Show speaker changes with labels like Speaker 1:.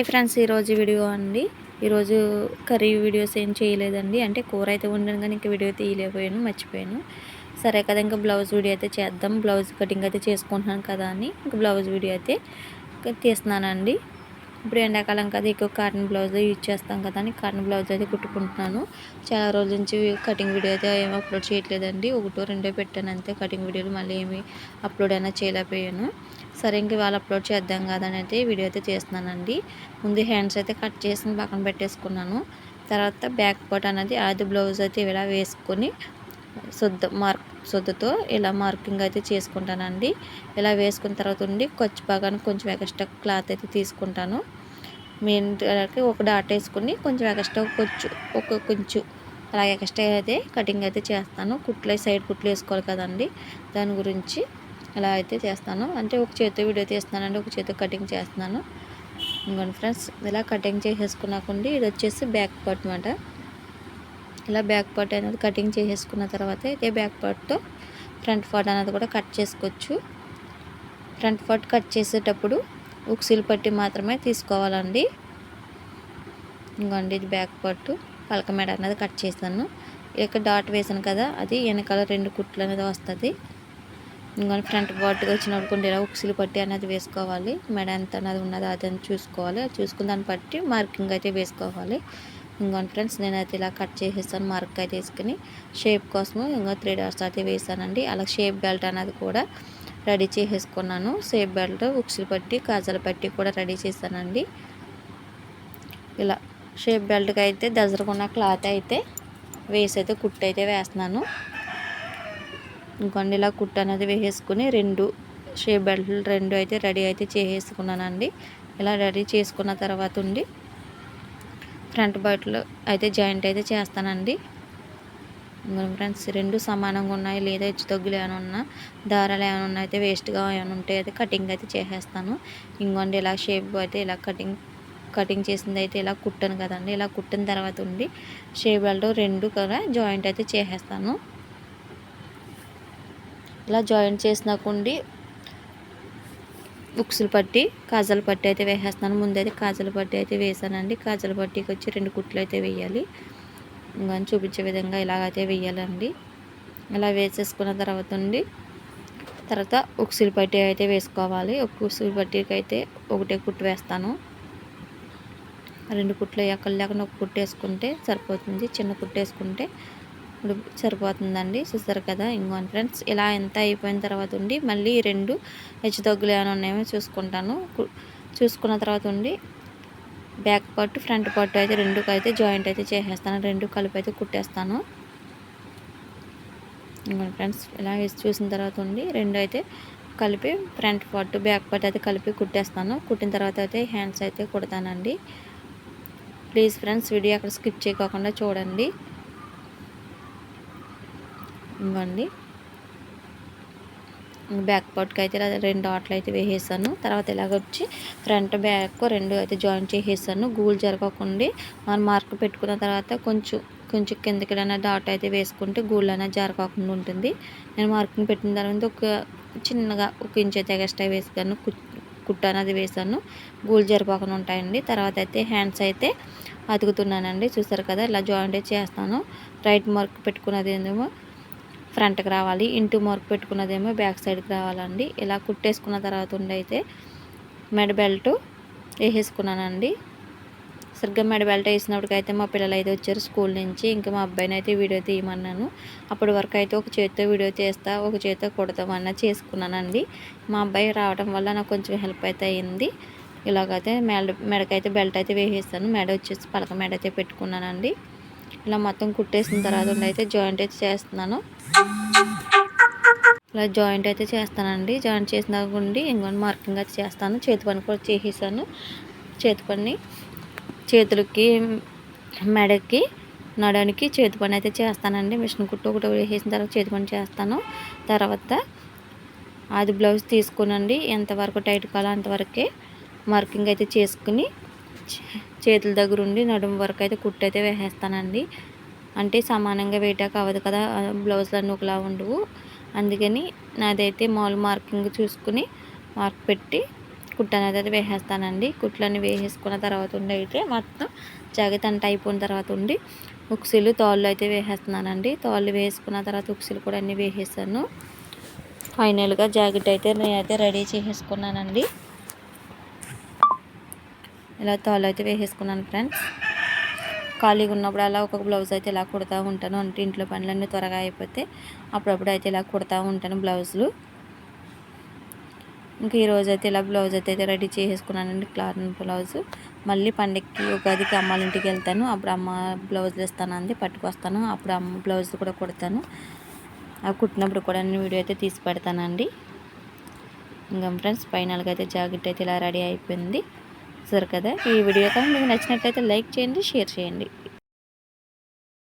Speaker 1: Hi friends ఈరోజు video అండి. ఈరోజు కర్రీ వీడియోస్ ఏం చేయలేదండి. అంటే కూర అయితే ఉండను కానీ ఇంకా వీడియో తీయలేకపోయాను మర్చిపోయాను. సరే కదా ఇంకా బ్లౌజ్ వీడియో అయితే చేద్దాం. బ్లౌజ్ కటింగ్ అయితే చేసుకుంటున్నాను కదా అని ఇంకా బ్లౌజ్ వీడియో అయితే తీస్తున్నానండి. ఇప్పుడు ఎండాకాలం కదా ఎక్కువ కాటన్ బ్లౌజ్ యూజ్ చేస్తాం కదా అని కాటన్ బ్లౌజ్ అయితే కుట్టుకుంటున్నాను. చాలా రోజుల నుంచి కటింగ్ వీడియో అయితే ఏమి అప్లోడ్ చేయట్లేదండి. ఒకటో రెండో పెట్టాను అంతే కటింగ్ వీడియోలు మళ్ళీ ఏమి అప్లోడ్ అయినా చేయలేకపోయాను. సరే ఇంక ఇవాళ అప్లోడ్ చేద్దాం కదని అయితే వీడియో అయితే చేస్తున్నానండి. ముందు హ్యాండ్స్ అయితే కట్ చేసి పక్కన పెట్టేసుకున్నాను. తర్వాత బ్యాక్ పార్ట్ అనేది ఆది బ్లౌజ్ అయితే ఇలా వేసుకొని శుద్ధ మార్క్ సొద్దుతో ఇలా మార్కింగ్ అయితే చేసుకుంటానండి. ఇలా వేసుకున్న తర్వాత ఉండి కొచ్చి భాగానికి కొంచెం ఎక్స్ట్రా క్లాత్ అయితే తీసుకుంటాను. మెయిన్ ఒక డాట్ వేసుకుని కొంచెం ఎక్స్ట్రా కొంచెం ఒక కొంచెం అలాగే ఎక్స్ట్రా అయితే కటింగ్ అయితే చేస్తాను. కుట్లు సైడ్ కుట్లు వేసుకోవాలి కదండి. దాని గురించి అలా అయితే చేస్తాను. అంటే ఒక చేతితో వీడియో తీస్తున్నానండి ఒక చేతితో కటింగ్ చేస్తున్నాను. ఇంకోండి ఫ్రెండ్స్ ఇలా కటింగ్ చేసేసుకున్నాకండి ఇది వచ్చేసి బ్యాక్ పార్ట్ అనమాట ఇలా బ్యాక్ పార్ట్ అనేది కటింగ్ చేసేసుకున్న తర్వాత ఇదే బ్యాక్ పార్ట్తో ఫ్రంట్ పార్ట్ అనేది కూడా కట్ చేసుకోవచ్చు. ఫ్రంట్ పార్ట్ కట్ చేసేటప్పుడు ఉక్సిల్ పట్టి మాత్రమే తీసుకోవాలండి. ఇంకోండి ఇది బ్యాక్ పట్టు పలక మెడ అనేది కట్ చేశాను ఇక్కడ డాట్ వేసాను కదా అది వెనకాల రెండు కుట్లు అనేది వస్తుంది. ఇంకొని ఫ్రంట్ పార్ట్గా వచ్చినప్పుడు ఇలా ఉక్సిలు పట్టి అనేది వేసుకోవాలి. మెడ ఎంత అనేది ఉన్నది అది చూసుకోవాలి. చూసుకుని దాన్ని బట్టి మార్కింగ్ అయితే వేసుకోవాలి. ఇంకొని ఫ్రెండ్స్ నేనైతే ఇలా కట్ చేసేస్తాను మార్క్ అయితే వేసుకుని. షేప్ కోసము ఇంకో త్రీ డాట్స్ అయితే వేసానండి. అలా షేప్ బెల్ట్ అనేది కూడా రెడీ చేసేసుకున్నాను. షేప్ బెల్ట్ ఉక్సులు పట్టి కాజల పట్టి కూడా రెడీ చేశానండి. ఇలా షేప్ బెల్ట్కి అయితే దసరకున్న క్లాత్ అయితే వేసి అయితే కుట్టు అయితే వేస్తున్నాను. ఇంకొండి ఇలా కుట్టు అనేది వేసేసుకుని రెండు షేప్ బెల్ట్లు రెండు అయితే రెడీ అయితే చేసేసుకున్నానండి. ఇలా రెడీ చేసుకున్న తర్వాత ఉండి ఫ్రంట్ బెల్ట్లు అయితే జాయింట్ అయితే చేస్తానండి. ఫ్రెండ్స్ రెండు సమానంగా ఉన్నాయి. లేదా హెచ్చు తగ్గులు ఏమైనా ఉన్నా దారాలు ఏమైనా ఉన్నా అయితే వేస్ట్గా ఏమైనా ఉంటే అయితే కటింగ్ అయితే చేసేస్తాను. ఇంకొండి ఇలా షేప్ అయితే ఇలా కటింగ్ కటింగ్ చేసింది అయితే ఇలా కుట్టాను కదండి. ఇలా కుట్టిన తర్వాత ఉండి షేప్ బెల్ట్ రెండు కూడా జాయింట్ అయితే చేసేస్తాను. ఇలా జాయింట్ చేసినాకుండి బుక్స్లు పట్టి కాజల పట్టి అయితే వేసేస్తున్నాను ముందైతే కాజల పట్టి అయితే వేసానండి. కాజల పట్టికి వచ్చి రెండు కుట్లు అయితే వేయాలి. ఇంకా చూపించే విధంగా ఇలాగైతే వేయాలండి. ఇలా వేసేసుకున్న తర్వాత ఉండి తర్వాత ఉక్సులు పట్టి అయితే వేసుకోవాలి. ఉక్సులు పట్టికి అయితే ఒకటే కుట్టు వేస్తాను. రెండు కుట్లు ఎక్కడ లేకుండా ఒక కుట్టు వేసుకుంటే సరిపోతుంది. చిన్న కుట్టు వేసుకుంటే ఇప్పుడు సరిపోతుందండి. చూస్తారు కదా ఇంకోని ఫ్రెండ్స్ ఇలా ఎంత అయిపోయిన తర్వాత ఉండి మళ్ళీ రెండు హెచ్చు తగ్గులు ఏమైనా ఉన్నాయో చూసుకుంటాను. చూసుకున్న తర్వాత ఉండి బ్యాక్ పార్ట్ ఫ్రంట్ పార్ట్ అయితే రెండు అయితే జాయింట్ అయితే చేసేస్తాను. రెండు కలిపి అయితే కుట్టేస్తాను. ఫ్రెండ్స్ ఇలా వేసి చూసిన తర్వాత ఉండి రెండు అయితే కలిపి ఫ్రంట్ పార్ట్ బ్యాక్ పార్ట్ అయితే కలిపి కుట్టేస్తాను. కుట్టిన తర్వాత అయితే హ్యాండ్స్ అయితే కుడతానండి. ప్లీజ్ ఫ్రెండ్స్ వీడియో అక్కడ స్కిప్ చేయకోకుండా చూడండి. ఇవ్వండి బ్యాక్ పార్ట్కి అయితే రెండు ఆటలు అయితే వేసేసాను. తర్వాత ఇలాగ వచ్చి ఫ్రంట్ బ్యాక్ రెండు అయితే జాయిన్ చేసేసాను. గూల్ జరగకుండా మనం మార్క్ పెట్టుకున్న తర్వాత కొంచెం కొంచెం కిందకిడైనా డాట్ అయితే వేసుకుంటే గూళ్ళు అనేది జరగకుండా ఉంటుంది. నేను మార్కింగ్ పెట్టిన తర్వాత ఒక చిన్నగా ఒక ఇంచ్ అయితే ఎక్స్ట్రా వేసాను. కుట్ట అనేది వేసాను. గూళ్ళు జరిపోకుండా ఉంటాయండి. తర్వాత అయితే హ్యాండ్స్ అయితే అతుకుతున్నానండి చూసారు కదా ఇలా జాయింట్ చేస్తాను. రైట్ మార్క్ పెట్టుకున్నది ఏమో ఫ్రంట్కి రావాలి. ఇంటూ మార్క్ పెట్టుకున్నదేమో బ్యాక్ సైడ్కి రావాలండి. ఇలా కుట్టేసుకున్న తర్వాత ఉండి అయితే మెడ బెల్ట్ వేసేసుకున్నానండి. సరిగ్గా మెడ బెల్ట్ వేసినప్పటికైతే మా పిల్లలు అయితే వచ్చారు స్కూల్ నుంచి. ఇంకా మా అబ్బాయిని అయితే వీడియో తీయమన్నాను. అప్పటి వరకు అయితే ఒక చేతితో వీడియో చేస్తా ఒక చేతితో కుడతామన్నా చేసుకున్నానండి. మా అబ్బాయి రావడం వల్ల నాకు కొంచెం హెల్ప్ అయితే అయింది. ఇలాగైతే మెడ మెడకైతే బెల్ట్ అయితే వేసేస్తాను. మెడ వచ్చేసి పలక మెడ అయితే పెట్టుకున్నానండి. ఇలా మొత్తం కుట్టేసిన తర్వాత అయితే జాయింట్ అయితే చేస్తున్నాను. ఇలా జాయింట్ అయితే చేస్తానండి. జాయింట్ చేసిన ఉండి ఇంకొన్ని మార్కింగ్ అయితే చేస్తాను. చేతి పని కూడా చేసేసాను. చేతి పని చేతులకి మెడకి నడడానికి చేతి పని అయితే చేస్తానండి. మిషన్ కుట్టు ఒకటి వేసేసిన తర్వాత చేతి పని చేస్తాను. తర్వాత అది బ్లౌజ్ తీసుకునండి. ఎంతవరకు టైట్ కావాలో అంతవరకే మార్కింగ్ అయితే చేసుకుని చేతుల దగ్గర ఉండి నడుము వరకు అయితే కుట్టు అయితే వేసేస్తానండి. అంటే సమానంగా వేయటాక అవ్వదు కదా బ్లౌజ్లన్నీ ఒకలా ఉండవు. అందుకని నాదైతే మాల్ మార్కింగ్ చూసుకుని మార్క్ పెట్టి కుట్టు అనేది అయితే వేసేస్తానండి. కుట్లన్నీ వేసేసుకున్న తర్వాత ఉండి అయితే మొత్తం జాకెట్ అంటే అయిపోయిన తర్వాత ఉండి ఉక్సులు తాళ్ళు అయితే వేసేస్తున్నానండి. తోళ్ళు వేసుకున్న తర్వాత ఉక్సులు కూడా అన్నీ వేసేసాను. ఫైనల్గా జాకెట్ అయితే నేనైతే రెడీ చేసేసుకున్నానండి. ఇలా తాళ్ళు అయితే వేసేసుకున్నాను ఫ్రెండ్స్ ఖాళీగా ఉన్నప్పుడు అలా ఒక బ్లౌజ్ అయితే ఇలా కుడతా ఉంటాను. అంటే ఇంట్లో పనులన్నీ త్వరగా అయిపోతే అప్పుడప్పుడు అయితే ఇలా కుడతా ఉంటాను బ్లౌజులు ఇంక ఈరోజు అయితే ఇలా బ్లౌజ్ అయితే రెడీ చేసేసుకున్నానండి క్లాత్ బ్లౌజ్ మళ్ళీ పండగకి ఉగాదికి అమ్మాళ్ళ ఇంటికి వెళ్తాను. అప్పుడు అమ్మ బ్లౌజులు ఇస్తానంది పట్టుకొస్తాను. అప్పుడు అమ్మ బ్లౌజులు కూడా కుడతాను. అవి కుట్టినప్పుడు కూడా నేను వీడియో అయితే తీసి పెడతానండి. ఇంకా ఫ్రెండ్స్ ఫైనల్గా అయితే జాకెట్ అయితే ఇలా రెడీ అయిపోయింది. సరే కదా? ఈ వీడియో కానీ మీకు నచ్చినట్లయితే లైక్ చేయండి షేర్ చేయండి.